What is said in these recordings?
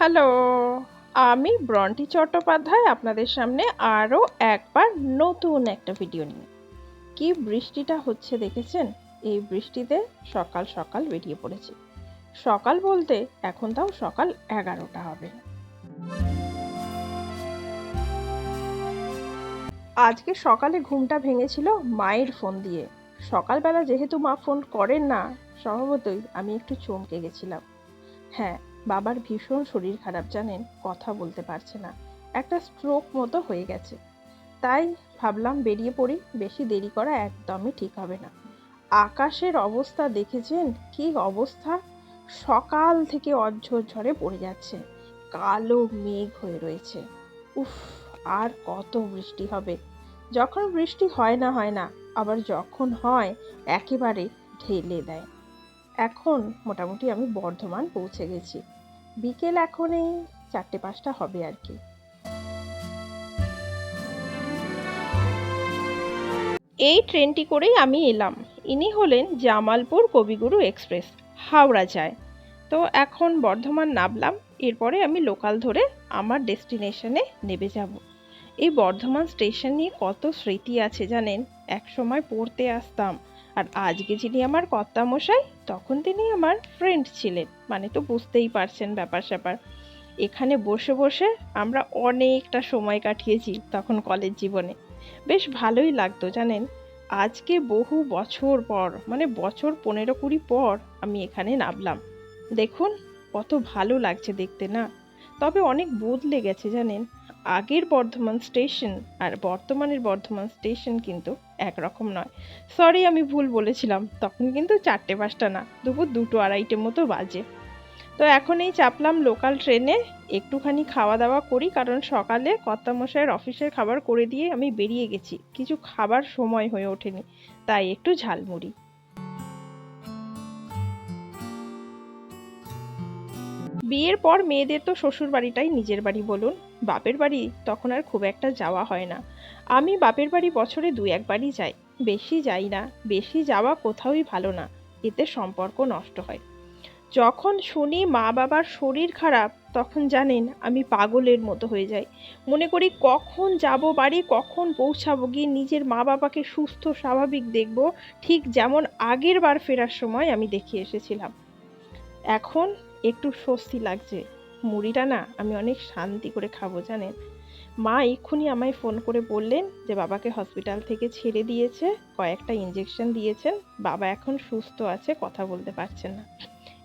Hello, আমি Brontë Chattopadhyay আপনাদের সামনে আরও একবার নতুন একটা ভিডিও নিয়ে। কি বৃষ্টিটা হচ্ছে দেখেছেন? এই বৃষ্টিতে সকাল সকাল বেরিয়ে পড়েছে। সকাল বলতে এখন তাও সকাল এগারোটা হবে। আজকে সকালে ঘুমটা ভেঙেছিল মায়ের ফোন দিয়ে। সকালবেলা যেহেতু মা ফোন করেন না, স্বভাবতই আমি একটু চমকে গেছিলাম। হ্যাঁ বাবার ভীষণ শরীর খারাপ, জানেন? কথা বলতে পারছে না। একটা স্ট্রোক মতো হয়ে গেছে। তাই ভাবলাম বেরিয়ে পড়ি, বেশি দেরি করা একদমই ঠিক হবে না। আকাশের অবস্থা দেখেছেন? কি অবস্থা? সকাল থেকে অঝ্ঝর ঝড়ে পড়ে যাচ্ছে। কালো মেঘ হয়ে রয়েছে। উফ, আর কত বৃষ্টি হবে। যখন বৃষ্টি হয় না হয় না, আবার যখন হয়, একেবারে ঢেলে দেয়। এখন মোটামুটি আমি বর্ধমান পৌঁছে গেছি। বিকেল এখন এই চারটে পাঁচটা হবে আর কি। এই ট্রেনটি করেই আমি এলাম। ইনি হলেন জামালপুর কবিগুরু এক্সপ্রেস, হাওড়া যায়। তো এখন বর্ধমান নামলাম, এরপরে আমি লোকাল ধরে আমার ডেস্টিনেশনে নেবে যাব। এই বর্ধমান স্টেশন নিয়ে কত স্মৃতি আছে জানেন? এক সময় পড়তে আসতাম। আর আজকে যিনি আমার কর্তামশাই, তখন তিনি আমার ফ্রেন্ড ছিলেন। মানে তো বুঝতেই পারছেন ব্যাপার স্যাপার। এখানে বসে বসে আমরা অনেকটা সময় কাটিয়েছি তখন কলেজ জীবনে। বেশ ভালোই লাগতো জানেন। আজকে বহু বছর পর মানে বছর পনেরো কুড়ি পর আমি এখানে নামলাম। দেখুন, কত ভালো লাগছে দেখতে না? তবে অনেক বদলে গেছে জানেন। আগের বর্ধমান স্টেশন আর বর্তমানের বর্ধমান স্টেশন কিন্তু একরকম নয়। সরি, আমি ভুল বলেছিলাম। তখন কিন্তু চারটে পাঁচটা না, দুপুর দুটো আড়াইটে মতো বাজে। তো এখন এই চাপলাম লোকাল ট্রেনে, একটুখানি খাওয়া দাওয়া করি, কারণ সকালে কর্তামশাইয়ের অফিসের খাবার করে দিয়ে আমি বেরিয়ে গেছি। কিছু খাবার সময় হয়ে ওঠেনি, তাই একটু ঝালমুড়ি। বিয়ের পর মেয়েদের তো শ্বশুর বাড়িটাই নিজের বাড়ি বলুন। বাপের বাড়ি তখন আর খুব একটা যাওয়া হয় না। আমি বাপের বাড়ি বছরে দু একবারই যাই। বেশি যাই না, বেশি যাওয়া কোথাওই ভালো না, এতে সম্পর্ক নষ্ট হয়। যখন শুনি মা বাবার শরীর খারাপ, তখন জানেন আমি পাগলের মতো হয়ে যাই। মনে করি কখন যাব বাড়ি, কখন পৌঁছাবো গিয়ে নিজের মা বাবাকে সুস্থ, স্বাভাবিক দেখব, ঠিক যেমন আগের বার ফেরার সময় আমি দেখে এসেছিলাম। এখন একটু স্বস্তি লাগছে। মুড়িটা না আমি অনেক শান্তি করে খাব, জানেন? মা এক্ষুনি আমায় ফোন করে বললেন যে বাবাকে হসপিটাল থেকে ছেড়ে দিয়েছে, কয়েকটা ইঞ্জেকশন দিয়েছেন, বাবা এখন সুস্থ আছে, কথা বলতে পারছে না।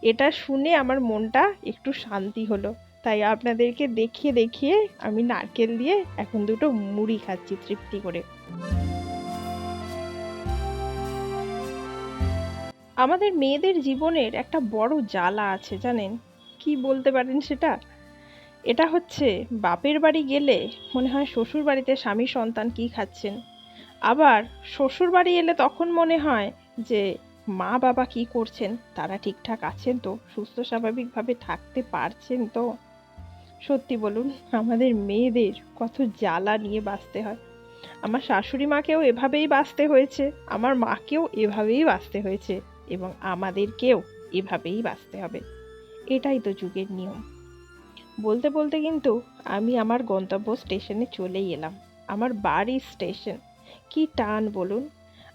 এটা শুনে আমার মনটা একটু শান্তি হলো, তাই আপনাদেরকে দেখিয়ে দেখিয়ে আমি নারকেল দিয়ে এখন দুটো মুড়ি খাচ্ছি তৃপ্তি করে। আমাদের মেয়েদের জীবনের একটা বড় জ্বালা আছে, জানেন? কি বলতে পারেন সেটা? এটা হচ্ছে, বাপের বাড়ি গেলে মনে হয় শ্বশুর বাড়িতে স্বামী সন্তান কি খাচ্ছেন? আবার শ্বশুর বাড়ি এলে তখন মনে হয় যে, মা বাবা কি করছেন? তারা ঠিকঠাক আছেন তো? সুস্থ স্বাভাবিকভাবে থাকতে পারছেন তো? সত্যি বলুন, আমাদের মেয়েদের কত জ্বালা নিয়ে বাঁচতে হয়। আমার শাশুড়ি মাকেও এভাবেই বাঁচতে হয়েছে, আমার মাকেও এভাবেই বাঁচতে হয়েছে এবং আমাদেরকেও এভাবেই বাঁচতে হবে। এটাই তো যুগের নিয়ম। বলতে বলতে কিন্তু আমি আমার গন্তব্য স্টেশনে চলেই এলাম। আমার বাড়ির স্টেশন। কি টান বলুন।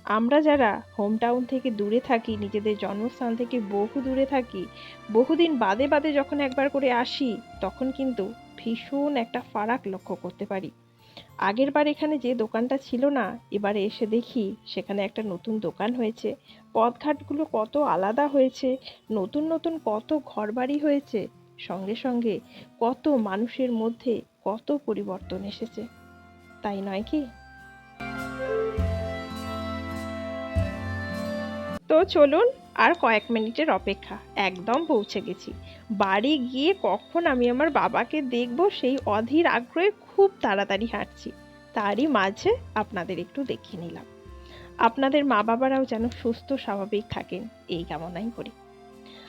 আমরা যারা হোম টাউন থেকে দূরে থাকি, নিজেদের জন্মস্থান থেকে বহু দূরে থাকি, বহুদিন বাদে বাদে যখন একবার করে আসি, তখন কিন্তু ভীষণ একটা ফারাক লক্ষ্য করতে পারি। আগের বার এখানে যে দোকানটা ছিল না, এবারে এসে দেখি সেখানে একটা নতুন দোকান হয়েছে। পথঘাটগুলো কত আলাদা হয়েছে, নতুন নতুন কত ঘরবাড়ি হয়েছে, সঙ্গে সঙ্গে কত মানুষের মধ্যে কত পরিবর্তন এসেছে। তাই নয় কি? তো চলুন আর কয়েক মিনিটের অপেক্ষা। একদম পৌঁছে গেছি। বাড়ি গিয়ে কখন আমি আমার বাবাকে দেখব সেই অধীর আগ্রহে খুব তাড়াতাড়ি হাঁটছি। তারই মাঝে আপনাদের একটু দেখিয়ে নিলাম। আপনাদের মা বাবারাও যেন সুস্থ, স্বাভাবিক থাকেন, এই কামনাই করি।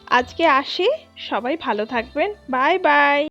আজকে আসি, সবাই ভালো থাকবেন। Bye bye!